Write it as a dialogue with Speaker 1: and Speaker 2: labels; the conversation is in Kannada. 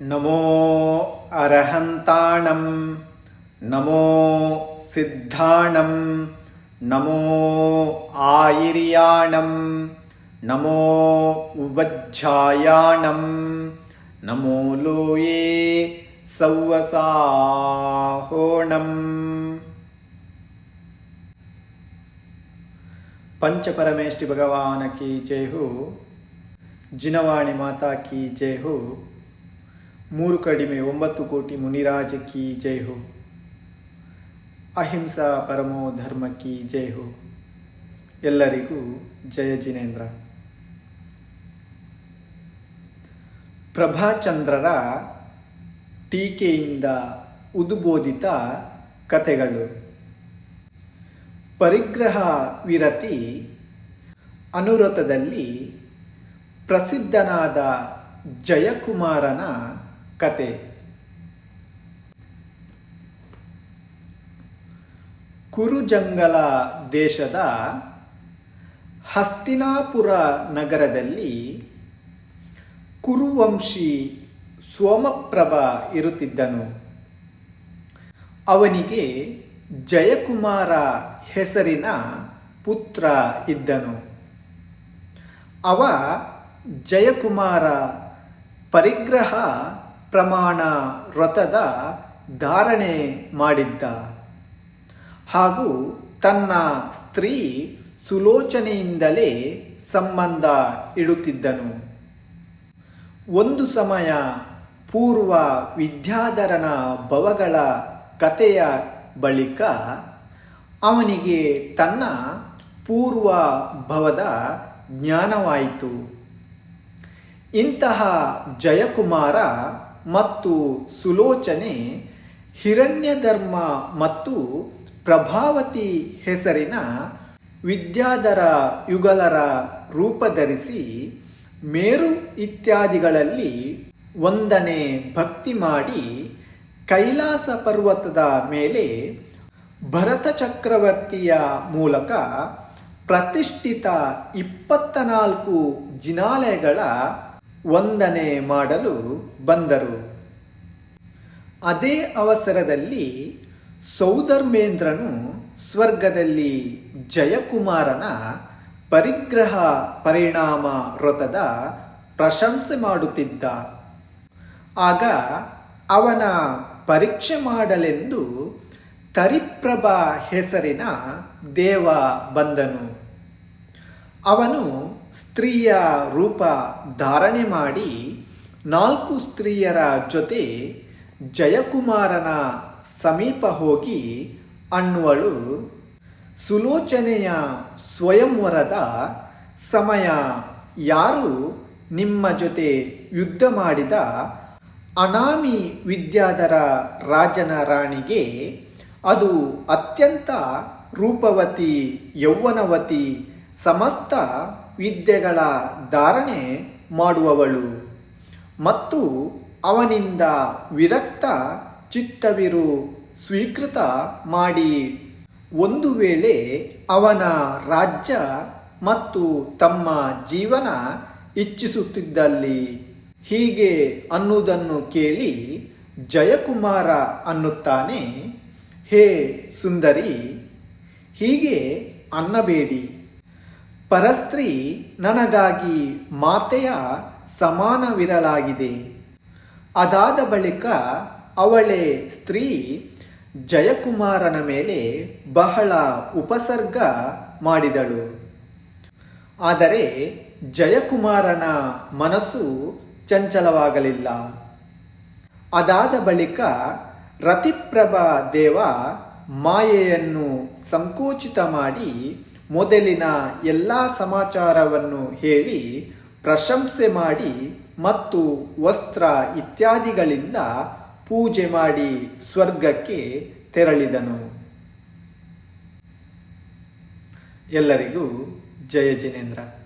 Speaker 1: నమో అర్హంతాణం నమో సిద్ధాణం నమో ఆయిర్యాణం నమో ఉవజ్జాయాణం నమో లోయే సౌవసాహోణం పంచపరమేష్టి భగవానకి జయహు జినవాణి మాతాకి జయహు ಮೂರು ಕಡಿಮೆ ಒಂಬತ್ತು ಕೋಟಿ ಮುನಿರಾಜ ಕಿ ಜೈ ಹೋ. ಅಹಿಂಸಾ ಪರಮೋ ಧರ್ಮ ಕಿ ಜೈ ಹೋ. ಎಲ್ಲರಿಗೂ ಜಯ ಜಿನೇಂದ್ರ. ಪ್ರಭಾಚಂದ್ರರ ಟೀಕೆಯಿಂದ ಉದ್ಬೋಧಿತ ಕಥೆಗಳು. ಪರಿಗ್ರಹ ವಿರತಿ ಅನುರತದಲ್ಲಿ ಪ್ರಸಿದ್ಧನಾದ ಜಯಕುಮಾರನ ಕತೆ. ಕುರುಜಂಗಲ ದೇಶದ ಹಸ್ತಿನಾಪುರ ನಗರದಲ್ಲಿ ಕುರುವಂಶಿ ಸೋಮಪ್ರಭ ಇರುತ್ತಿದ್ದನು. ಅವನಿಗೆ ಜಯಕುಮಾರ ಹೆಸರಿನ ಪುತ್ರ ಇದ್ದನು. ಅವ ಜಯಕುಮಾರ ಪರಿಗ್ರಹ ಪ್ರಮಾಣ ವ್ರತದ ಧಾರಣೆ ಮಾಡಿದ್ದ. ಹಾಗೂ ತನ್ನ ಸ್ತ್ರೀ ಸುಲೋಚನೆಯಿಂದಲೇ ಸಂಬಂಧ ಇಡುತ್ತಿದ್ದನು. ಒಂದು ಸಮಯ ಪೂರ್ವ ವಿದ್ಯಾಧರನ ಭವಗಳ ಕಥೆಯ ಬಳಿಕ ಅವನಿಗೆ ತನ್ನ ಪೂರ್ವ ಭವದ ಜ್ಞಾನವಾಯಿತು. ಇಂತಹ ಜಯಕುಮಾರ ಮತ್ತು ಸುಲೋಚನೆ, ಹಿರಣ್ಯಧರ್ಮ ಮತ್ತು ಪ್ರಭಾವತಿ ಹೆಸರಿನ ವಿದ್ಯಾಧರ ಯುಗಲರ ರೂಪಧರಿಸಿ ಮೇರು ಇತ್ಯಾದಿಗಳಲ್ಲಿ ಒಂದನೇ ಭಕ್ತಿ ಮಾಡಿ ಕೈಲಾಸ ಪರ್ವತದ ಮೇಲೆ ಭರತ ಚಕ್ರವರ್ತಿಯ ಮೂಲಕ ಪ್ರತಿಷ್ಠಿತ ಇಪ್ಪತ್ತ ನಾಲ್ಕು ಜಿನಾಲಯಗಳ ವಂದನೆ ಮಾಡಲು ಬಂದರು. ಅದೇ ಅವಸರದಲ್ಲಿ ಸೌಧರ್ಮೇಂದ್ರನು ಸ್ವರ್ಗದಲ್ಲಿ ಜಯಕುಮಾರನ ಪರಿಗ್ರಹ ಪರಿಣಾಮ ವ್ರತದ ಪ್ರಶಂಸೆ ಮಾಡುತ್ತಿದ್ದ. ಆಗ ಅವನ ಪರೀಕ್ಷೆ ಮಾಡಲೆಂದು ತರಿಪ್ರಭ ಹೆಸರಿನ ದೇವ ಬಂದನು. ಅವನು ಸ್ತ್ರೀಯ ರೂಪ ಧಾರಣೆ ಮಾಡಿ ನಾಲ್ಕು ಸ್ತ್ರೀಯರ ಜೊತೆ ಜಯಕುಮಾರನ ಸಮೀಪ ಹೋಗಿ ಅಣ್ಣುವಳು ಸುಲೋಚನೆಯ ಸ್ವಯಂವರದ ಸಮಯ ಯಾರು ನಿಮ್ಮ ಜೊತೆ ಯುದ್ಧ ಮಾಡಿದ? ಅನಾಮಿ ವಿದ್ಯಾಧರ ರಾಜನ ರಾಣಿಗೆ ಅದು ಅತ್ಯಂತ ರೂಪವತಿ, ಯೌವನವತಿ, ಸಮಸ್ತ ವಿದ್ಯೆಗಳ ಧಾರಣೆ ಮಾಡುವವಳು. ಮತ್ತು ಅವನಿಂದ ವಿರಕ್ತ ಚಿತ್ತವಿರು ಸ್ವೀಕೃತ ಮಾಡಿ. ಒಂದು ವೇಳೆ ಅವನ ರಾಜ್ಯ ಮತ್ತು ತಮ್ಮ ಜೀವನ ಇಚ್ಛಿಸುತ್ತಿದ್ದಲ್ಲಿ. ಹೀಗೆ ಅನ್ನುವುದನ್ನು ಕೇಳಿ ಜಯಕುಮಾರ ಅನ್ನುತ್ತಾನೆ, ಹೇ ಸುಂದರಿ, ಹೀಗೆ ಅನ್ನಬೇಡಿ. ಪರಸ್ತ್ರೀ ನನಗಾಗಿ ಮಾತೆಯ ಸಮಾನವಿರಲಾಗಿದೆ. ಅದಾದ ಬಳಿಕ ಅವಳೇ ಸ್ತ್ರೀ ಜಯಕುಮಾರನ ಮೇಲೆ ಬಹಳ ಉಪಸರ್ಗ ಮಾಡಿದಳು. ಆದರೆ ಜಯಕುಮಾರನ ಮನಸ್ಸು ಚಂಚಲವಾಗಲಿಲ್ಲ. ಅದಾದ ಬಳಿಕ ರತಿಪ್ರಭ ದೇವ ಮಾಯೆಯನ್ನು ಸಂಕೋಚಿತ ಮಾಡಿ ಮೊದಲಿನ ಎಲ್ಲ ಸಮಾಚಾರವನ್ನು ಹೇಳಿ ಪ್ರಶಂಸೆ ಮಾಡಿ ಮತ್ತು ವಸ್ತ್ರ ಇತ್ಯಾದಿಗಳಿಂದ ಪೂಜೆ ಮಾಡಿ ಸ್ವರ್ಗಕ್ಕೆ ತೆರಳಿದನು. ಎಲ್ಲರಿಗೂ ಜಯ ಜಿನೇಂದ್ರ.